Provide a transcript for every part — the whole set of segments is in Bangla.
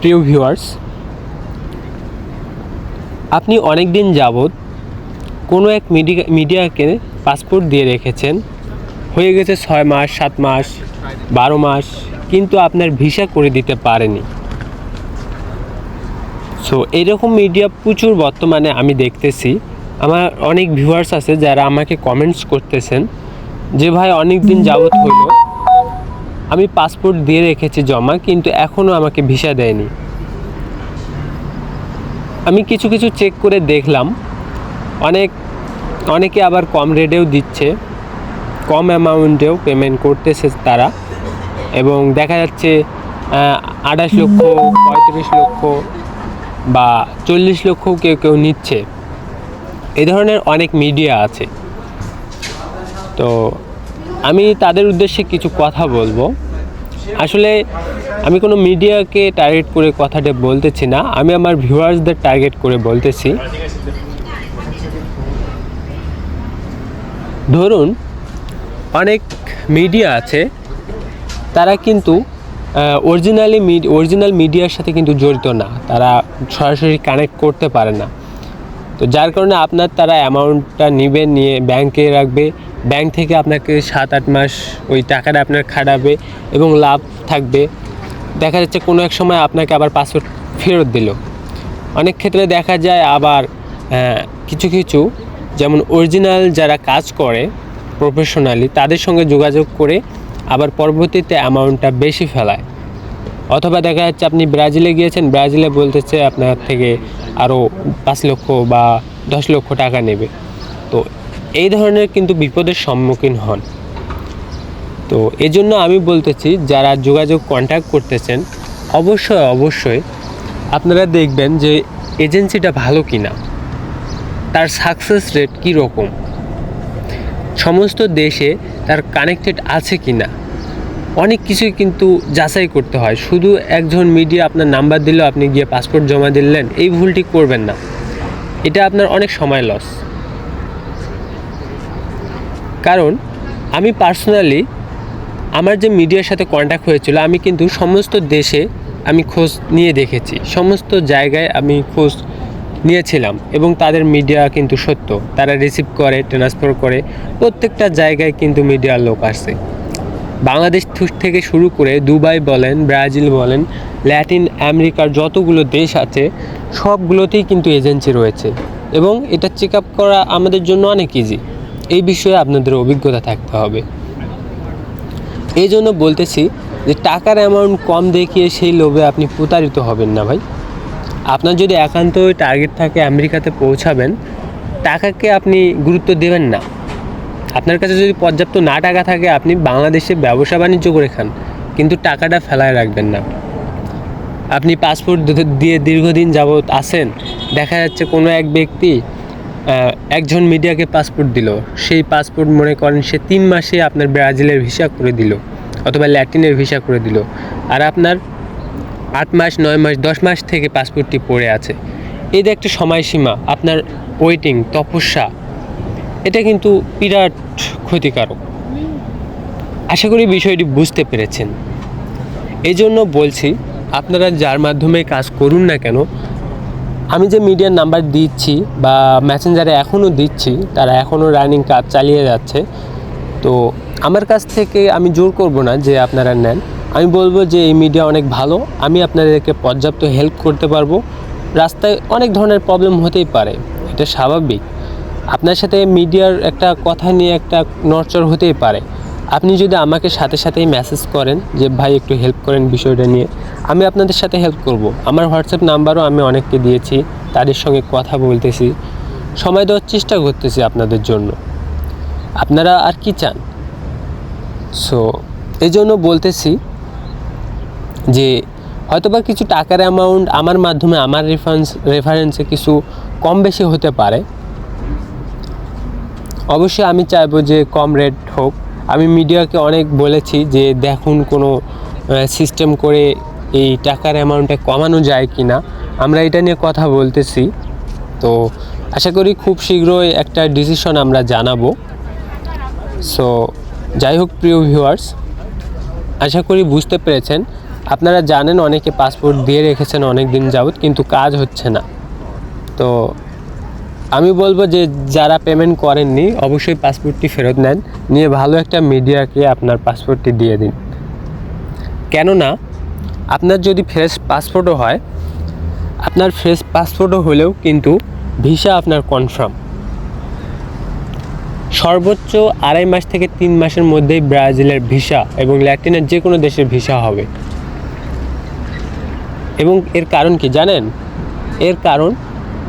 প্রিয় ভিউয়ার্স, আপনি অনেক দিন যাবৎ কোনো এক মিডিয়া, মিডিয়াকে পাসপোর্ট দিয়ে রেখেছেন। হয়ে গেছে ছয় মাস, সাত মাস, বারো মাস, কিন্তু আপনার ভিসা করে দিতে পারেনি। সো এইরকম মিডিয়া প্রচুর বর্তমানে আমি দেখতেছি। আমার অনেক ভিউয়ার্স আছে যারা আমাকে কমেন্টস করতেছেন যে, ভাই অনেক দিন যাবৎ হলো। আমি পাসপোর্ট দিয়ে রেখেছি জমা, কিন্তু এখনও আমাকে ভিসা দেয়নি। আমি কিছু কিছু চেক করে দেখলাম। অনেক, অনেকে আবার কম রেটেও দিচ্ছে। কম অ্যামাউন্টেও পেমেন্ট করতেছে তারা। এবং দেখা যাচ্ছে আঠাশ লক্ষ, পঁয়ত্রিশ লক্ষ বা চল্লিশ লক্ষ কেউ কেউ নিচ্ছে। এ ধরনের অনেক মিডিয়া আছে। তো আমি তাদের উদ্দেশ্যে কিছু কথা বলব। আসলে আমি কোনো মিডিয়াকে টার্গেট করে কথাটা বলতেছি না, আমি আমার ভিউয়ার্সদের টার্গেট করে বলতেছি। ধরুন, অনেক মিডিয়া আছে, তারা কিন্তু অরিজিনালি অরিজিনাল মিডিয়ার সাথে কিন্তু জড়িত না, তারা সরাসরি কানেক্ট করতে পারে না। তো যার কারণে আপনার তারা অ্যামাউন্টটা নেবে, নিয়ে ব্যাংকে রাখবে। ব্যাংক থেকে আপনাকে সাত আট মাস ওই টাকাটা আপনার খাটাবে এবং লাভ থাকবে। দেখা যাচ্ছে কোনো এক সময় আপনাকে আবার পাসপোর্ট ফেরত দিল। অনেক ক্ষেত্রে দেখা যায় আবার কিছু কিছু, যেমন অরিজিনাল যারা কাজ করে প্রফেশনালি তাদের সঙ্গে যোগাযোগ করে আবার পরবর্তীতে অ্যামাউন্টটা বেশি ফেলায়। অথবা দেখা যাচ্ছে আপনি ব্রাজিলে গিয়েছেন, ব্রাজিলে বলতেছে আপনার থেকে আরও পাঁচ লক্ষ বা দশ লক্ষ টাকা নেবে। তো এই ধরনের কিন্তু বিপদের সম্মুখীন হন। তো এই জন্য আমি বলতেছি, যারা যোগাযোগ কন্ট্যাক্ট করতেছেন, অবশ্যই অবশ্যই আপনারা দেখবেন যে এজেন্সিটা ভালো কি না তার সাকসেস রেট কী রকম সমস্ত দেশে তার কানেক্টেড আছে কি না অনেক কিছুই কিন্তু যাচাই করতে হয়। শুধু একজন মিডিয়া আপনার নাম্বার দিলেও আপনি গিয়ে পাসপোর্ট জমা দিলেন, এই ভুলটি করবেন না। এটা আপনার অনেক সময় লস কারণ আমি পার্সোনালি আমার যে মিডিয়ার সাথে কন্ট্যাক্ট হয়েছিল, আমি কিন্তু সমস্ত দেশে আমি খোঁজ নিয়ে দেখেছি। সমস্ত জায়গায় আমি খোঁজ নিয়েছিলাম এবং তাদের মিডিয়া কিন্তু সত্য। তারা রিসিভ করে ট্রান্সফার করে। প্রত্যেকটা জায়গায় কিন্তু মিডিয়ার লোক আসছে বাংলাদেশ থেকে শুরু করে দুবাই বলেন, ব্রাজিল বলেন, ল্যাটিন আমেরিকার যতগুলো দেশ আছে, সবগুলোতেই কিন্তু এজেন্সি রয়েছে। এবং এটা চেক আপ করা আমাদের জন্য অনেক ইজি এই বিষয়ে আপনাদের অভিজ্ঞতা থাকতে হবে। এই জন্য বলতেছি যে টাকার অ্যামাউন্ট কম দেখিয়ে সেই লোভে আপনি প্রতারিত হবেন না ভাই। আপনার যদি একান্তই টার্গেট থাকে আমেরিকাতে পৌঁছাবেন, টাকাকে আপনি গুরুত্ব দেবেন না। আপনার কাছে যদি পর্যাপ্ত না টাকা থাকে, আপনি বাংলাদেশে ব্যবসা বাণিজ্য করে খান, কিন্তু টাকাটা ফেলায় রাখবেন না। আপনি পাসপোর্ট দিয়ে দীর্ঘদিন যাবৎ আসেন দেখা যাচ্ছে কোনো এক ব্যক্তি একজন মিডিয়াকে পাসপোর্ট দিল। সেই পাসপোর্ট মনে করেন সে তিন মাসে আপনার ব্রাজিলের ভিসা করে দিল, অথবা ল্যাটিনের ভিসা করে দিল। আর আপনার আট মাস, নয় মাস, দশ মাস থেকে পাসপোর্টটি পড়ে আছে। এই যে একটা সময়সীমা, আপনার ওয়েটিং তপস্যা এটা কিন্তু বিরাট ক্ষতিকারক। আশা করি বিষয়টি বুঝতে পেরেছেন। এই জন্য বলছি, আপনারা যার মাধ্যমে কাজ করুন না কেন, আমি যে মিডিয়ার নাম্বার দিচ্ছি বা মেসেঞ্জারে এখনও দিচ্ছি, তারা এখনও রানিং কাজ চালিয়ে যাচ্ছে, তো আমার কাছ থেকে আমি জোর করব না যে আপনারা নেন। আমি বলব যে এই মিডিয়া অনেক ভালো, আমি আপনাদেরকে পর্যাপ্ত হেল্প করতে পারব। রাস্তায় অনেক ধরনের প্রবলেম হতেই পারে, এটা স্বাভাবিক। আপনার সাথে মিডিয়ার একটা কথা নিয়ে একটা নড়চড় হতেই পারে। আপনি যদি আমাকে সাথে সাথেই মেসেজ করেন যে, ভাই, একটু হেল্প করেন বিষয়টা নিয়ে। আমি আপনাদের সাথে হেল্প করব। আমার হোয়াটসঅ্যাপ নাম্বারও আমি অনেককে দিয়েছি, তাদের সঙ্গে কথা বলতেছি, সময় দেওয়ার চেষ্টা করতেছি আপনাদের জন্য। আপনারা আর কি চান? সো এই জন্য বলতেছি যে, হয়তোবা কিছু টাকার অ্যামাউন্ট আমার মাধ্যমে, আমার রেফারেন্স রেফারেন্সে কিছু কম বেশি হতে পারে। অবশ্যই আমি চাইব যে কম রেট হোক। আমি মিডিয়াকে অনেক বলেছি যে দেখুন কোনো সিস্টেম করে এই টাকার অ্যামাউন্টটা কমানো যায় কি না আমরা এটা নিয়ে কথা বলতেছি। তো আশা করি খুব শীঘ্রই একটা ডিসিশন আমরা জানাব। সো যাই হোক প্রিয় ভিউয়ার্স আশা করি বুঝতে পেরেছেন। আপনারা জানেন অনেকে পাসপোর্ট দিয়ে রেখেছেন অনেক দিন যাবত কিন্তু কাজ হচ্ছে না। তো আমি বলব যে যারা পেমেন্ট করেননি, অবশ্যই পাসপোর্টটি ফেরত নেন। নিয়ে ভালো একটা মিডিয়াকে আপনার পাসপোর্টটি দিয়ে দিন। কেননা, আপনার যদি ফ্রেশ পাসপোর্টও হয়, আপনার ফ্রেশ পাসপোর্টও হলেও কিন্তু ভিসা আপনার কনফার্ম সর্বোচ্চ আড়াই মাস থেকে তিন মাসের মধ্যেই ব্রাজিলের ভিসা এবং ল্যাটিনের যে কোনো দেশের ভিসা হবে। এবং এর কারণ কি জানেন? এর কারণ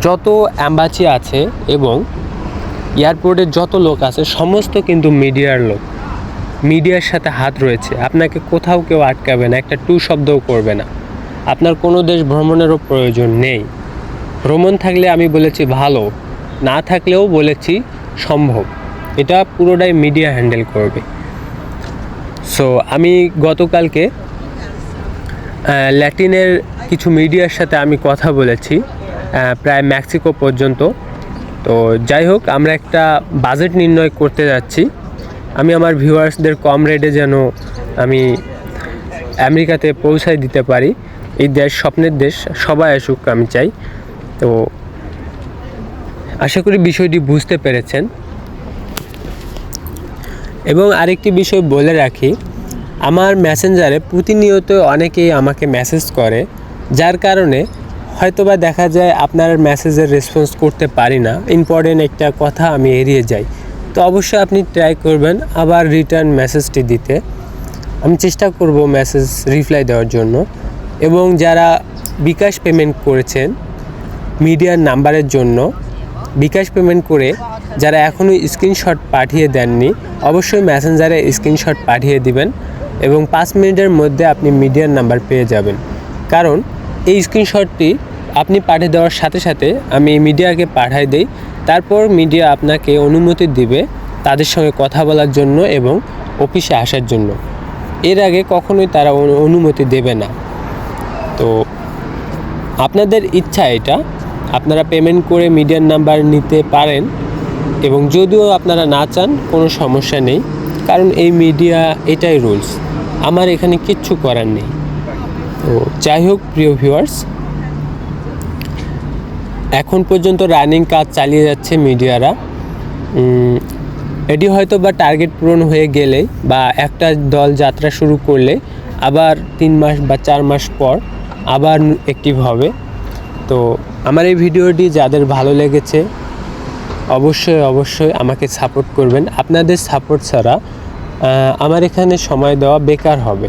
যত অ্যাম্বাসি আছে এবং এয়ারপোর্টের যত লোক আছে, সমস্ত কিন্তু মিডিয়ার লোক। মিডিয়ার সাথে হাত রয়েছে। আপনাকে কোথাও কেউ আটকাবে না, একটা টু শব্দও করবে না। আপনার কোনো দেশ ভ্রমণেরও প্রয়োজন নেই। ভ্রমণ থাকলে আমি বলেছি ভালো, না থাকলেও বলেছি সম্ভব। এটা পুরোটাই মিডিয়া হ্যান্ডেল করবে। সো আমি গতকালকে ল্যাটিনের কিছু মিডিয়ার সাথে আমি কথা বলেছি। প্রায় মেক্সিকো পর্যন্ত। তো যাই হোক, আমরা একটা বাজেট নির্ণয় করতে যাচ্ছি। আমি আমার ভিউয়ার্সদের কম রেটে যেন আমি আমেরিকাতে পৌঁছায় দিতে পারি। এই দেশ স্বপ্নের দেশ, সবাই আসুক, আমি চাই। তো আশা করি বিষয়টি বুঝতে পেরেছেন। এবং আরেকটি বিষয় বলে রাখি, আমার মেসেঞ্জারে প্রতিনিয়ত অনেকেই আমাকে মেসেজ করে, যার কারণে হয়তোবা দেখা যায় আপনার মেসেজের রেসপন্স করতে পারি না। ইম্পর্টেন্ট একটা কথা আমি এড়িয়ে যাই। তো অবশ্যই আপনি ট্রাই করবেন আবার রিটার্ন মেসেজটি দিতে। আমি চেষ্টা করব মেসেজ রিপ্লাই দেওয়ার জন্য। এবং যারা বিকাশ পেমেন্ট করেছেন মিডিয়ার নাম্বারের জন্য, বিকাশ পেমেন্ট করে যারা এখনও স্ক্রিনশট পাঠিয়ে দেননি, অবশ্যই মেসেঞ্জারে স্ক্রিনশট পাঠিয়ে দিবেন এবং পাঁচ মিনিটের মধ্যে আপনি মিডিয়ার নাম্বার পেয়ে যাবেন। কারণ এই স্ক্রিনশটটি আপনি পাঠিয়ে দেওয়ার সাথে সাথে আমি মিডিয়াকে পাঠাই দেই। তারপর মিডিয়া আপনাকে অনুমতি দিবে তাদের সঙ্গে কথা বলার জন্য এবং অফিসে আসার জন্য। এর আগে কখনোই তারা অনুমতি দেবে না। তো আপনাদের ইচ্ছা এটা, আপনারা পেমেন্ট করে মিডিয়ার নাম্বার নিতে পারেন এবং যদিও আপনারা না চান, কোনো সমস্যা নেই। কারণ এই মিডিয়া এটাই রুলস আমার এখানে কিচ্ছু করার নেই। তো যাই হোক, প্রিয় ভিউয়ার্স এখন পর্যন্ত রানিং কাজ চালিয়ে যাচ্ছে মিডিয়ারা এটি হয়তো বা টার্গেট পূরণ হয়ে গেলে বা একটা দল যাত্রা শুরু করলে আবার তিন মাস বা চার মাস পর আবার অ্যাক্টিভ হবে। তো আমার এই ভিডিওটি যাদের ভালো লেগেছে, অবশ্যই অবশ্যই আমাকে সাপোর্ট করবেন। আপনাদের সাপোর্ট ছাড়া আমার এখানে সময় দেওয়া বেকার হবে।